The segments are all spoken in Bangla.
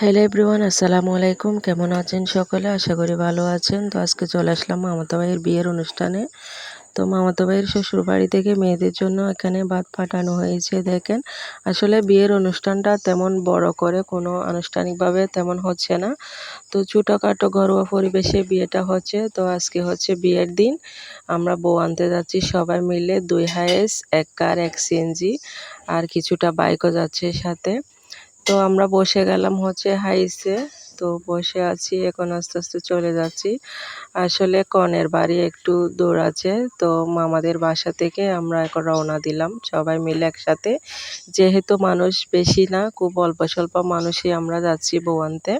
হ্যালো এভরিওয়ান আসসালামু আলাইকুম। কেমন আছেন সকলে? আশা করি ভালো আছেন। তো আজকে চলে আসলাম মামাতো ভাইয়ের বিয়ের অনুষ্ঠানে। তো মামাতো ভাইয়ের শ্বশুর বাড়ি থেকে মেয়েদের জন্য এখানে ভাত পাঠানো হয়েছে, দেখেন। আসলে বিয়ের অনুষ্ঠানটা তেমন বড় করে কোনো আনুষ্ঠানিকভাবে তেমন হচ্ছে না। তো ছোটোখাটো ঘরোয়া পরিবেশে বিয়েটা হচ্ছে। তো আজকে হচ্ছে বিয়ের দিন। আমরা বউ আনতে যাচ্ছি সবাই মিলে দুই হায়েস এক কার, এক সিএনজি, আর কিছুটা বাইকও যাচ্ছে সাথে। তো আমরা বসে গেলাম হচ্ছে হাইসে। তো বসে আছি, এখন আস্তে আস্তে চলে যাচ্ছি। আসলে কনের বাড়ি একটু দূর আছে, তো মামাদের বাসা থেকে আমরা এখন রওনা দিলাম। সবাই মিলে একসাথে। যেহেতু মানুষ বেশি না, খুব অল্প স্বল্প মানুষই আমরা যাচ্ছি বউ আনতে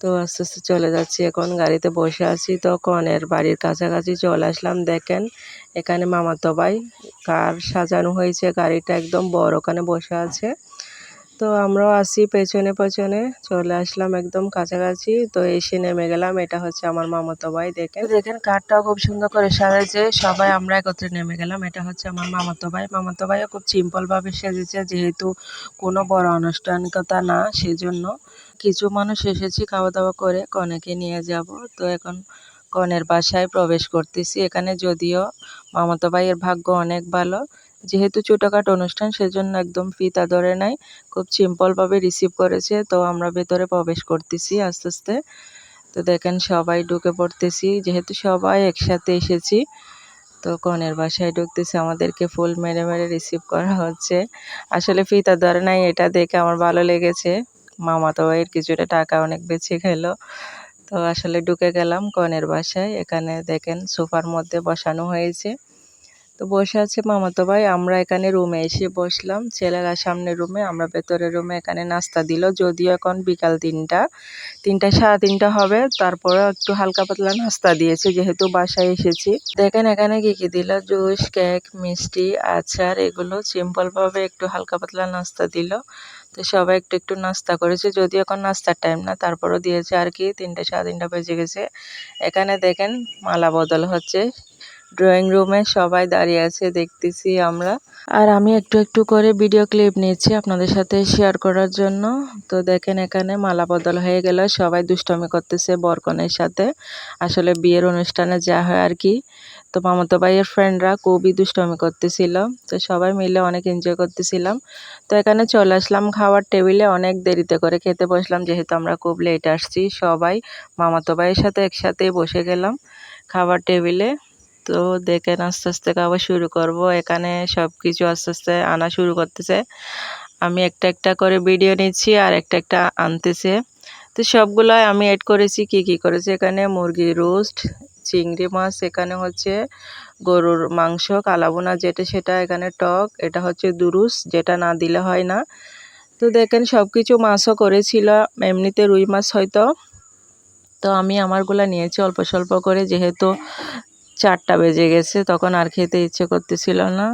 তো আস্তে আস্তে চলে যাচ্ছি এখন, গাড়িতে বসে আছি। তো কনের বাড়ির কাছাকাছি চলে আসলাম, দেখেন এখানে মামাতো ভাই। কার সাজানো হয়েছে, গাড়িটা একদম বড়, ওখানে বসে আছে। তো আমরাও আসি পেছনে পেছনে। চলে আসলাম একদম কাছাকাছি। তো এসে নেমে গেলাম। এটা হচ্ছে আমার মামাতো ভাই, দেখেন। দেখেন কারটাও খুব সুন্দর করে সাজাইছে। সবাই আমরা একত্রে নেমে গেলাম। এটা হচ্ছে আমার মামাতো ভাই। মামাতো ভাইও খুব সিম্পলভাবে সেজেছে, যেহেতু কোনো বড় আনুষ্ঠানিকতা না, সেজন্য। কিছু মানুষ এসেছি খাওয়া দাওয়া করে, কনেকে নিয়ে যাব। তো এখন কনের বাসায় প্রবেশ করতেছি। এখানে যদিও মামাতো ভাইয়ের ভাগ্য অনেক ভালো। যেহেতু ছোটোখাটো অনুষ্ঠান, সেজন্য একদম ফিতা ধরে নাই। খুব সিম্পলভাবে রিসিভ করেছে, তো আমরা ভেতরে প্রবেশ করতেছি আস্তে আস্তে। তো দেখেন সবাই ঢুকে পড়তেছি, যেহেতু সবাই একসাথে এসেছি, তো কনের বাসায় ঢুকতেছে, আমাদেরকে ফুল মেরে মেরে রিসিভ করা হচ্ছে। আসলে ফিতা ধরে নাই, এটা দেখে আমার ভালো লেগেছে। মামাতো ভাইয়ের কিছুটা টাকা অনেক বেঁচে গেল তো আসলে ঢুকে গেলাম কনের বাসায়, এখানে দেখেন সোফার মধ্যে বসানো হয়েছে। তো বসে আছে মামাতো ভাই। আমরা এখানে রুমে এসে বসলাম। ছেলেরা সামনে রুমে, আমরা ভেতরের রুমে এখানে নাস্তা দিল। যদিও এখন বিকাল তিনটা তিনটা, সাড়ে তিনটা হবে। তারপরে একটু হালকা পাতলা নাস্তা দিয়েছে, যেহেতু বাসায় এসেছি। দেখেন এখানে কি কি দিল? জুস, কেক, মিষ্টি, আচার, এগুলো সিম্পলভাবে একটু হালকা পাতলা নাস্তা দিল। তো সবাই একটু একটু নাস্তা করেছে। যদিও এখন নাস্তার টাইম না, তারপরও দিয়েছে আর কি। তিনটে, সাড়ে তিনটা বেজে গেছে। এখানে দেখেন মালা বদল হচ্ছে। ড্রয়িং রুমে সবাই দাঁড়িয়ে আছে, দেখতেছি আমরা। আর আমি একটু একটু করে ভিডিও ক্লিপ নিচ্ছি আপনাদের সাথে শেয়ার করার জন্য। তো দেখেন এখানে মালা বদল হয়ে গেল, সবাই দুষ্টমি করতেছে বরকনের সাথে। আসলে বিয়ের অনুষ্ঠানে যা হয় আর কি। তো মামাতো ভাইয়ের ফ্রেন্ডরা খুবই দুষ্টমি করতেছিল। তো সবাই মিলে অনেক এনজয় করতেছিলাম। তো এখানে চলে আসলাম খাওয়ার টেবিলে অনেক দেরিতে করে খেতে বসলাম, যেহেতু আমরা খুব লেট আসছি। সবাই মামাতো ভাইয়ের সাথে একসাথেই বসে গেলাম খাবার টেবিলে তো দেখেন আস্তে আস্তে খাওয়া শুরু করব। এখানে সব কিছু আস্তে আস্তে আনা শুরু করতেছে। আমি একটা একটা করে ভিডিও নিচ্ছি আর একটা একটা আনতেছে। তো সবগুলাই আমি অ্যাড করেছি, কি কি করেছি? এখানে মুরগি রোস্ট চিংড়ি মাছ, এখানে হচ্ছে গরুর মাংস কালাবোনা যেটা সেটা, এখানে টক, এটা হচ্ছে দুরুস, যেটা না দিলে হয় না। তো দেখেন সব কিছু মাছও করেছিল, এমনিতে রুই মাছ হয়তো। তো আমি আমারগুলা নিয়েছি অল্প স্বল্প করে, যেহেতু চারটা বেজে গেছে, তখন আর খেতে ইচ্ছে করতেছিল না।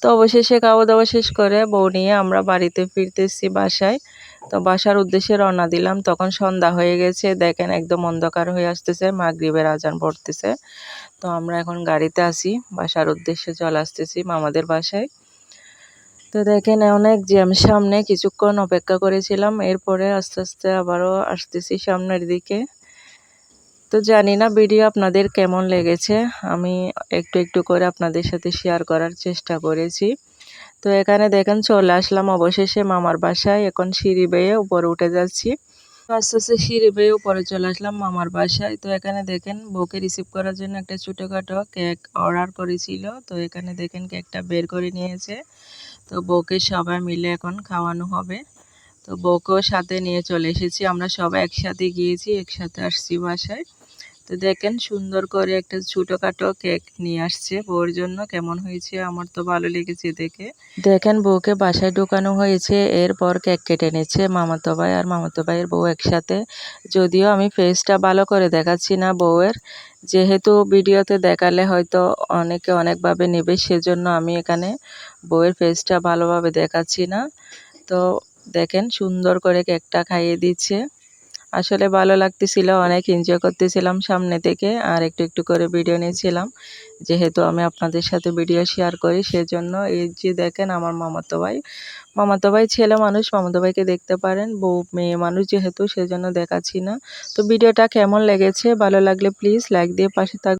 তো অবশেষে খাওয়া দাওয়া শেষ করে বউ নিয়ে আমরা বাড়িতে ফিরতেছি বাসায়। তো বাসার উদ্দেশ্যে রওনা দিলাম। তখন সন্ধ্যা হয়ে গেছে, দেখেন একদম অন্ধকার হয়ে আসতেছে, মাগরীবের আজান পড়তেছে। তো আমরা এখন গাড়িতে আসি বাসার উদ্দেশ্যে চলে আসতেছি মামাদের বাসায়। তো দেখেন অনেক জ্যাম সামনে, কিছুক্ষণ অপেক্ষা করেছিলাম, এরপরে আস্তে আস্তে আবারও আসতেছি সামনের দিকে। তো জানি না ভিডিও আপনাদের কেমন লেগেছে। আমি একটু একটু করে আপনাদের সাথে শেয়ার করার চেষ্টা করেছি। তো এখানে দেখেন চলে আসলাম অবশেষে মামার বাসায়। এখন সিঁড়ি বেয়ে উপরে উঠে যাচ্ছি। আস্তে আস্তে সিঁড়ি বেয়ে উপরে চলে আসলাম মামার বাসায়। তো এখানে দেখেন বউকে রিসিভ করার জন্য একটা ছোটোখাটো কেক অর্ডার করেছিল। তো এখানে দেখেন কেকটা বের করে নিয়েছে। তো বউকে সবাই মিলে এখন খাওয়ানো হবে। তো বউকেও সাথে নিয়ে চলে এসেছি। আমরা সবাই একসাথে গিয়েছি, একসাথে আসছি বাসায়। তো দেখেন সুন্দর করে একটা ছোটোখাটো কেক নিয়ে আসছে। বউর জন্য কেমন হয়েছে আমার তো ভালো লেগেছে দেখে। দেখেন বউকে বাসায় ঢোকানো হয়েছে, এরপর কেক কেটে নিচ্ছে মামাতো ভাই আর মামাতো ভাইয়ের বউ একসাথে। যদিও আমি ফেসটা ভালো করে দেখাচ্ছি না বউয়ের, যেহেতু ভিডিওতে দেখালে হয়তো অনেকে অনেকভাবে নেবে, সেজন্য আমি এখানে বউয়ের ফেসটা ভালোভাবে দেখাচ্ছি না। তো দেখেন সুন্দর করে কেকটা খাইয়ে দিচ্ছে। আসলে ভালো লাগতেছিল, অনেক এনজয় করতেছিলাম সামনে থেকে আর একটু একটু করে ভিডিও নিয়েছিলাম। যেহেতু আমি আপনাদের সাথে ভিডিও শেয়ার করি, সেজন্য এই যে দেখেন আমার মামাতো ভাই। মামাতো ভাই ছেলে মানুষ, মামাতো ভাইকে দেখতে পারেন, বউ মেয়ে মানুষ যেহেতু, সেজন্য দেখাচ্ছি না। তো ভিডিওটা কেমন লেগেছে, ভালো লাগলে প্লিজ লাইক দিয়ে পাশে থাক